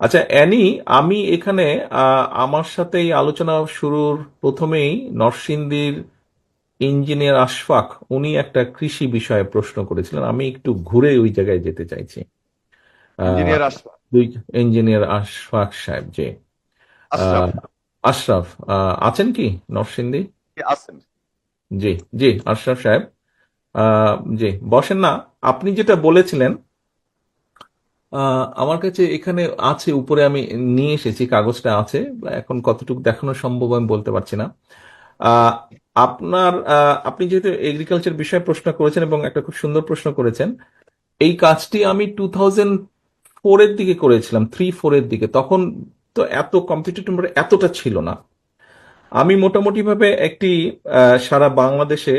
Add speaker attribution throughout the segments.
Speaker 1: আচ্ছা অ্যানি আমি এখানে আমার সাথে এই আলোচনা শুরুর প্রথমেই নরসিংদীর ইঞ্জিনিয়ার আশফাক উনি একটা কৃষি বিষয়ে প্রশ্ন করেছিলেন। আমি একটু ঘুরে ওই জায়গায় যেতে চাইছি।
Speaker 2: ইঞ্জিনিয়ার
Speaker 1: আশফাক। সাহেব জি।
Speaker 2: আশরাফ।
Speaker 1: আহ, আছেন কি নরসিংদী?
Speaker 2: আছেন।
Speaker 1: জি জি আশরাফ সাহেব। আহ, জি বসেন না। আপনি যেটা বলেছিলেন আমার কাছে এখানে আছে, উপরে আমি নিয়ে এসেছি, কাগজটা আছে এখন কতটুকু দেখানো সম্ভব আমি বলতে পারছি না। আপনার আপনি যেহেতু এগ্রিকালচার বিষয়ে প্রশ্ন করেছেন এবং একটা খুব সুন্দর প্রশ্ন করেছেন, এই কাজটি আমি টু থাউজেন্ড ফোরের দিকে করেছিলাম থ্রি ফোরের দিকে। তখন তো এত কম্পিটিটিভ এতটা ছিল না। আমি মোটামুটি ভাবে একটি সারা বাংলাদেশে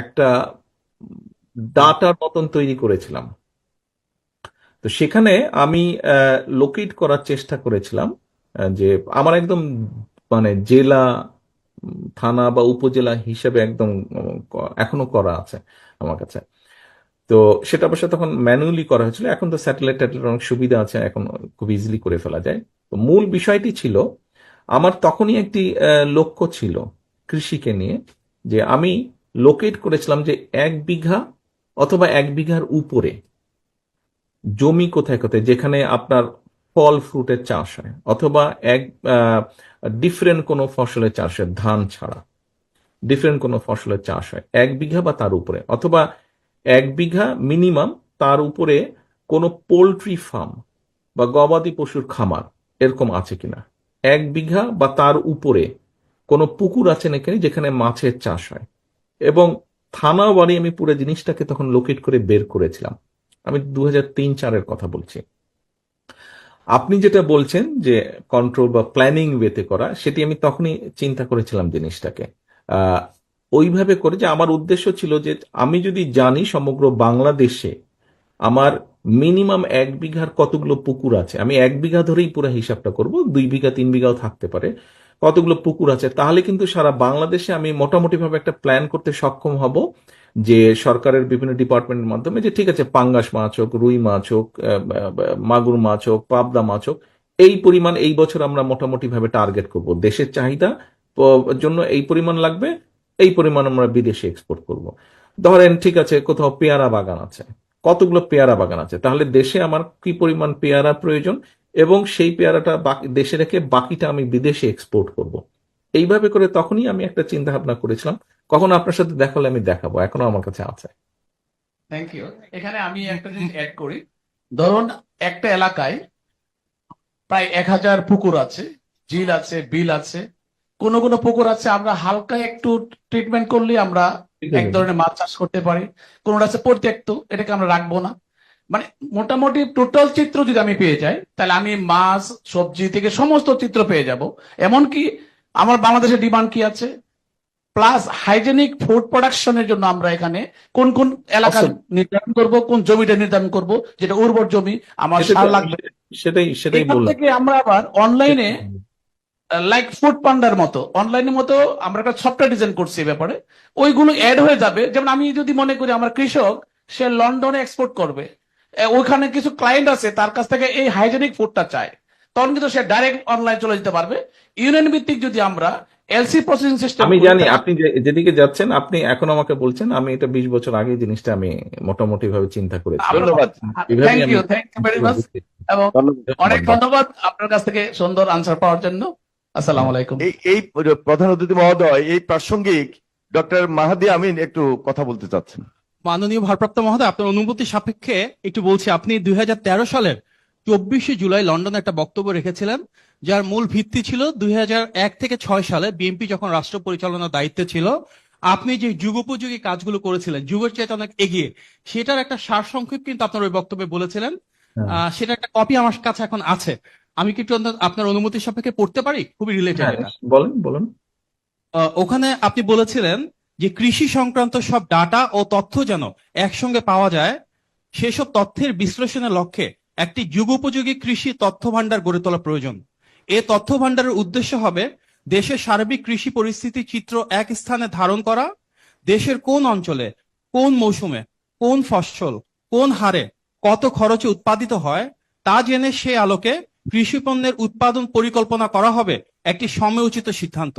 Speaker 1: একটা ডাটার মতন তৈরি করেছিলাম। তো সেখানে আমি লোকেট করার চেষ্টা করেছিলাম যে আমার একদম মানে জেলা, থানা বা উপজেলা হিসেবে একদম এখনও করা আছে আমার কাছে। তো সেটা অবশ্য তখন ম্যানুয়ালি করা হয়েছিল, এখন তো স্যাটেলাইট ট্যাটেলাইট অনেক সুবিধা আছে, এখন খুব ইজিলি করে ফেলা যায়। তো মূল বিষয়টি ছিল, আমার তখনই একটি লক্ষ্য ছিল কৃষিকে নিয়ে, যে আমি লোকেট করেছিলাম যে এক বিঘা অথবা এক বিঘার উপরে জমি কোথায় কোথায়, যেখানে আপনার ফল ফ্রুটের চাষ হয়, অথবা এক ডিফারেন্ট কোনো ফসলের চাষ হয়, ধান ছাড়া। ডিফারেন্ট কোনো ফসলের চাষ হয়, এক বিঘা বা তার উপরে, অথবা এক বিঘা মিনিমাম তার উপরে কোনো পোলট্রি ফার্ম বা গবাদি পশুর খামার এরকম আছে কিনা। এক বিঘা বা তার উপরে কোনো পুকুর আছে নাকি যেখানে মাছের চাষ হয়। এবং থানা বাড়ি আমি পুরো জিনিসটাকে তখন লোকেট করে বের করেছিলাম। আমি দু হাজার তিন চারের কথা বলছি। আপনি যেটা বলছেন যে কন্ট্রোল বা প্ল্যানিং ওয়েতে করা, সেটি আমি তখনই চিন্তা করেছিলাম জিনিসটাকে। ওইভাবে করে যে আমার উদ্দেশ্য ছিল যে আমি যদি জানি সমগ্র বাংলাদেশে আমার মিনিমাম এক বিঘার কতগুলো পুকুর আছে, আমি এক বিঘা ধরেই পুরো হিসাবটা করব, দুই বিঘা, তিন বিঘাও থাকতে পারে। কতগুলো পুকুর আছে, তাহলে কিন্তু সারা বাংলাদেশে আমি মোটামুটি ভাবে একটা প্ল্যান করতে সক্ষম হব যে সরকারের বিভিন্ন ডিপার্টমেন্টের মাধ্যমে যে ঠিক আছে, পাঙ্গাস মাছ হোক, রুই মাছ হোক মাগুর মাছ হোক, পাবদা মাছ হোক, এই পরিমাণ এই বছর আমরা মোটামুটি ভাবে টার্গেট করব। দেশের চাহিদা জন্য এই পরিমাণ লাগবে, এই পরিমাণ আমরা বিদেশে এক্সপোর্ট করব। ধরেন ঠিক আছে, কোথাও পেয়ারা বাগান আছে, কতগুলো পেয়ারা বাগান আছে, তাহলে দেশে আমার কি পরিমাণ পেয়ারা প্রয়োজন? এবং সেই পেয়ারাটা বাকি দেশে রেখে বাকিটা আমি বিদেশে এক্সপোর্ট করব। এইভাবে করে তখনই আমি একটা চিন্তা ভাবনা করেছিলাম। কখন আপনার সাথে দেখা হলে আমি দেখাবো। এখনও আমার কাছে আছে।
Speaker 3: থ্যাংক ইউ এখানে আমি একটা জিনিস অ্যাড করি। ধরুন একটা এলাকায় প্রায় এক হাজার পুকুর আছে ঝিল আছে বিল আছে। কোন কোন পুকুর আছে আমরা হালকা একটু ট্রিটমেন্ট করলে আমরা এক ধরনের মাছ চাষ করতে পারি। কোনটা আছে পরিত্যক্ত এটাকে আমরা রাখব না। মানে মোটামুটি টোটাল চিত্র যদি আমি পেয়ে যাই তাহলে আমি মাছ সবজি থেকে সমস্ত চিত্র পেয়ে যাব। এমনকি আমার বাংলাদেশের ডিমান্ড কি আছে? প্লাস হাইজেনিক ফুড প্রোডাকশনের জন্য আমরা এখানে কোন কোন এলাকা নির্ধারণ করব কোন জমিটা নির্ধারণ করব যেটা উর্বর জমি আমার সার লাগবে।
Speaker 1: সেটাই সেটাই
Speaker 3: থেকে আমরা আবার অনলাইনে লাইক ফুড পান্ডার মতো অনলাইনের মতো আমরা একটা সফটওয়্যার ডিজাইন করছি ব্যাপারে। ওইগুলো অ্যাড হয়ে যাবে। যেমন আমি যদি মনে করি আমার কৃষক সে লন্ডনে এক্সপোর্ট করবে। ওইখানে কিছু ক্লায়েন্ট আছে তার কাছ থেকে এই হাইজেনিক ফুডটা চায়। তখন কিন্তু সে ডাইরেক্ট অনলাইন চলে যেতে পারবে। ইউনিয়ন ভিত্তিক যদি আমরা এলসি প্রসেসিং সিস্টেম
Speaker 1: আমি জানি আপনি যেদিকে যাচ্ছেন আপনি এখন আমাকে বলছেন আমি এটা বিশ বছর আগে জিনিসটা আমি মোটামুটি ভাবে চিন্তা করেছি।
Speaker 2: ধন্যবাদ।
Speaker 3: Thank you thank you very much এবং অনেক ধন্যবাদ আপনার কাছ থেকে সুন্দর আনসার পাওয়ার জন্য। আসসালামু আলাইকুম।
Speaker 2: এই এই প্রধান অতিথি মহোদয় এই প্রাসঙ্গিক ডক্টর মাহাদি আমিন একটু কথা বলতে চাচ্ছেন।
Speaker 4: মাননীয় ভারপ্রাপ্ত মহোদয় আপনার অনুমতি সাপেক্ষে একটু বলছি। আপনি দুই হাজার তেরো সালের চব্বিশে জুলাই লন্ডনে একটা বক্তব্য রেখেছিলেন যার মূল ভিত্তি ছিল দুই হাজার এক থেকে ছয় সালে বিএনপি যখন রাষ্ট্র পরিচালনার দায়িত্বে ছিল আপনি যে যুগোপযোগী কাজগুলো করেছিলেন যুগের চাইতে অনেক এগিয়ে সেটার একটা সার সংক্ষেপ কিন্তু আপনার ওই বক্তব্যে বলেছিলেন।
Speaker 1: হ্যাঁ।
Speaker 4: আহ, সেটা একটা কপি আমার কাছে এখন আছে। আমি কি একটু আপনার অনুমতি সাপেক্ষে পড়তে পারি? খুবই রিলেটেড
Speaker 1: হ্যাঁ,
Speaker 4: এটা।
Speaker 1: বলেন বলুন।
Speaker 4: আহ, ওখানে আপনি বলেছিলেন যে কৃষি সংক্রান্ত সব ডাটা ও তথ্য যেন একসঙ্গে পাওয়া যায়, সেসব তথ্যের বিশ্লেষণের লক্ষ্যে একটি যুগোপযোগী কৃষি তথ্য ভান্ডার গড়ে তোলা প্রয়োজন। এ তথ্য ভান্ডারের উদ্দেশ্য হবে দেশের সার্বিক কৃষি পরিস্থিতি চিত্র এক স্থানে ধারণ করা, দেশের কোন অঞ্চলে, কোন মৌসুমে, কোন ফসল, কোন হারে কত খরচে উৎপাদিত হয়, তা জেনে সে আলোকে কৃষি পণ্যের উৎপাদন পরিকল্পনা করা হবে একটি সময়োচিত সিদ্ধান্ত।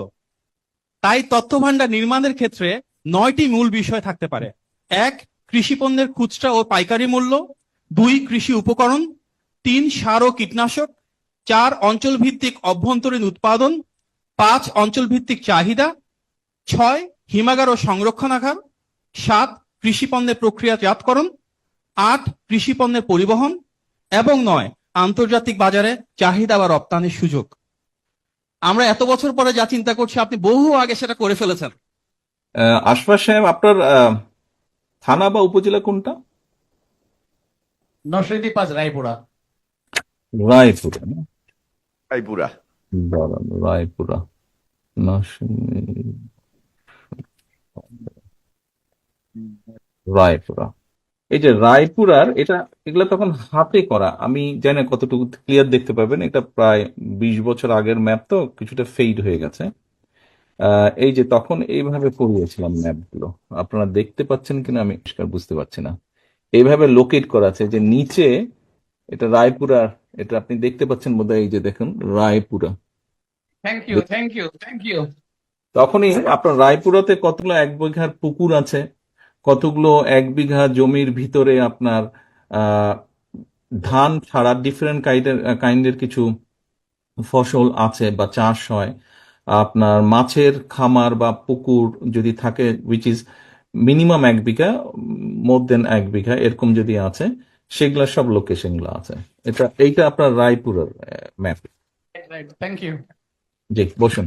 Speaker 4: তাই তথ্য ভান্ডার নির্মাণের ক্ষেত্রে নয়টি মূল বিষয় থাকতে পারে। এক, কৃষি পণ্যের খুচরা ও পাইকারি মূল্য। দুই, কৃষি উপকরণ। তিন, সার ও কীটনাশক। চার অঞ্চল ভিত্তিক অভ্যন্তরীণ উৎপাদন। পাঁচ অঞ্চল ভিত্তিক চাহিদা। ছয়, হিমাগার ও সংরক্ষণাগার সাত, কৃষি পণ্যের প্রক্রিয়াজাতকরণ। আট, কৃষি পণ্যের পরিবহন। এবং নয়, আন্তর্জাতিক বাজারে চাহিদা বা রপ্তানির সুযোগ। আমরা এত বছর পরে যা চিন্তা করছি আপনি বহু আগে সেটা করে ফেলেছেন।
Speaker 1: আহ, আশফাক সাহেব আপনার আহ, থানা বা উপজেলা কোনটা?
Speaker 3: নরসিংদী পাঁচ রায়পুরা।
Speaker 1: রায়পুরা
Speaker 2: রায়পুরা।
Speaker 1: রায়পুরা। নরসিংদী রায়পুরা। এই যে রায়পুরার এটা এগুলো তখন হাতে করা। আমি জানি কতটুকু ক্লিয়ার দেখতে পাবেন এটা প্রায় বিশ বছর আগের ম্যাপ তো কিছুটা ফেড হয়ে গেছে। এই যে তখন এইভাবে করিয়েছিলাম ম্যাপগুলো আপনারা দেখতে পাচ্ছেন কিনা আমি পরিষ্কার বুঝতে পারছি না। এইভাবে লোকেট করা আছে যে নিচে এটা রায়পুরার এটা আপনি দেখতে পাচ্ছেন বোধহয় এই যে দেখুন Raipura.
Speaker 3: Thank you thank you thank you
Speaker 1: তখনই আপনার রায়পুরাতে কতগুলো এক বিঘার পুকুর আছে? কতগুলো এক বিঘা জমির ভিতরে আপনার ধান ছাড়া ডিফারেন্ট কাইন্ডের কাইন্ডের কিছু ফসল আছে বা চাষ হয়? আপনার মাছের খামার বা পুকুর যদি থাকে উইচ ইজ মিনিমাম এক বিঘা মোর দেন এক বিঘা এরকম যদি আছে সেগুলা সব লোকেশনগুলো আছে। এটা এইটা আপনার রায়পুরের ম্যাপ
Speaker 3: রাইট থ্যাংক ইউ
Speaker 1: জি বসুন।